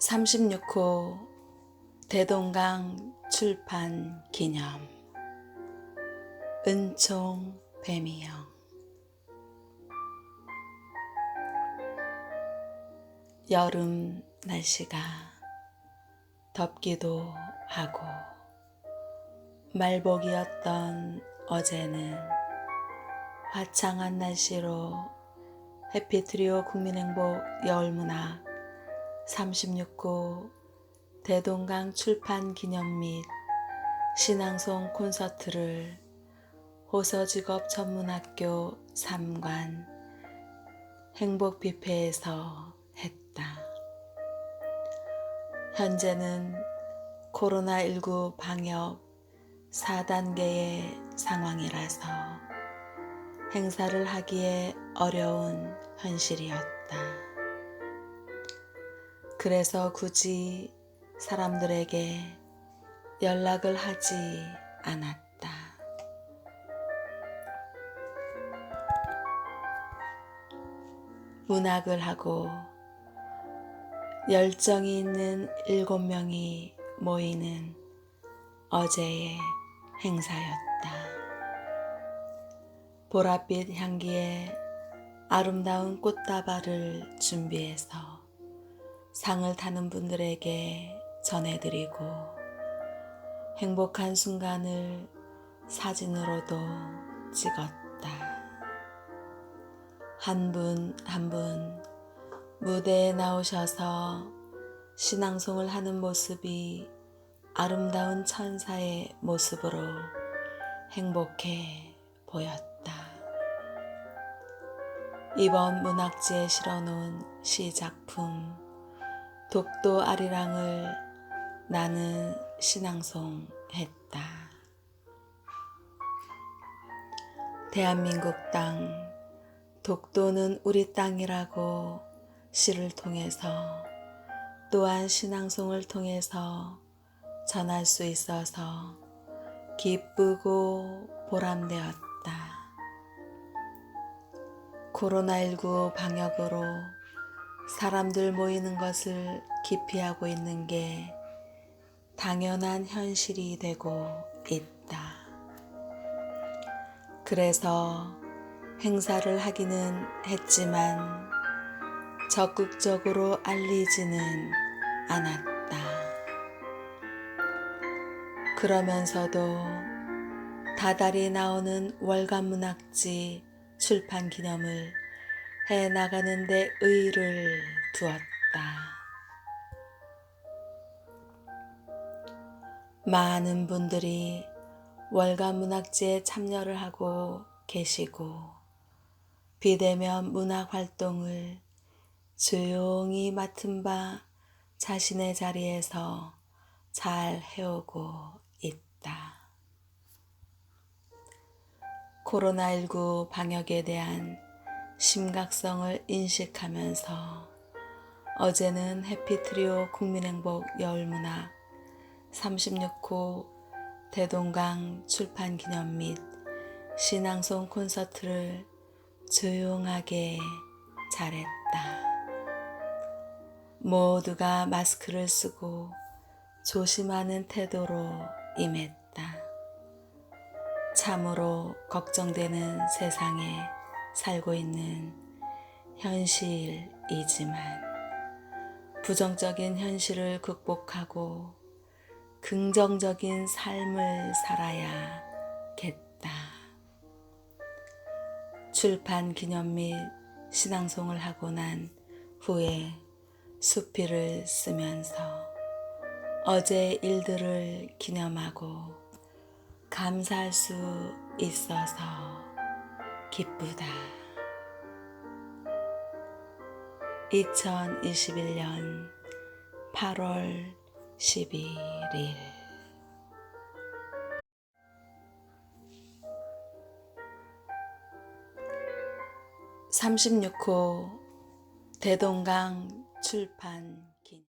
36호 대동강 출판 기념. 은총 뱀이형. 여름 날씨가 덥기도 하고 말복이었던 어제는 화창한 날씨로 해피트리오 국민행복 여울문학 36구 대동강 출판 기념 및 신앙송 콘서트를 호서직업 전문학교 3관 행복뷔페에서 했다. 현재는 코로나19 방역 4단계의 상황이라서 행사를 하기에 어려운 현실이었다. 그래서 굳이 사람들에게 연락을 하지 않았다. 문학을 하고 열정이 있는 일곱 명이 모이는 어제의 행사였다. 보랏빛 향기의 아름다운 꽃다발을 준비해서 상을 타는 분들에게 전해드리고 행복한 순간을 사진으로도 찍었다. 한 분 한 분 무대에 나오셔서 신앙송을 하는 모습이 아름다운 천사의 모습으로 행복해 보였다. 이번 문학지에 실어놓은 시작품 독도 아리랑을 나는 신앙송 했다. 대한민국 땅, 독도는 우리 땅이라고 시를 통해서 또한 신앙송을 통해서 전할 수 있어서 기쁘고 보람되었다. 코로나19 방역으로 사람들 모이는 것을 기피하고 있는 게 당연한 현실이 되고 있다. 그래서 행사를 하기는 했지만 적극적으로 알리지는 않았다. 그러면서도 다달이 나오는 월간문학지 출판 기념을 해 나가는데 의의를 두었다. 많은 분들이 월간 문학지에 참여를 하고 계시고 비대면 문학 활동을 조용히 맡은 바 자신의 자리에서 잘 해오고 있다. 코로나19 방역에 대한 심각성을 인식하면서 어제는 해피트리오 국민행복 여울문학 36호 대동강 출판 기념 및 신앙송 콘서트를 조용하게 잘했다. 모두가 마스크를 쓰고 조심하는 태도로 임했다. 참으로 걱정되는 세상에 살고 있는 현실이지만 부정적인 현실을 극복하고 긍정적인 삶을 살아야겠다. 출판 기념 및 신앙송을 하고 난 후에 수필을 쓰면서 어제 일들을 기념하고 감사할 수 있어서 기쁘다. 2021년 8월 11일 36호 대동강 출판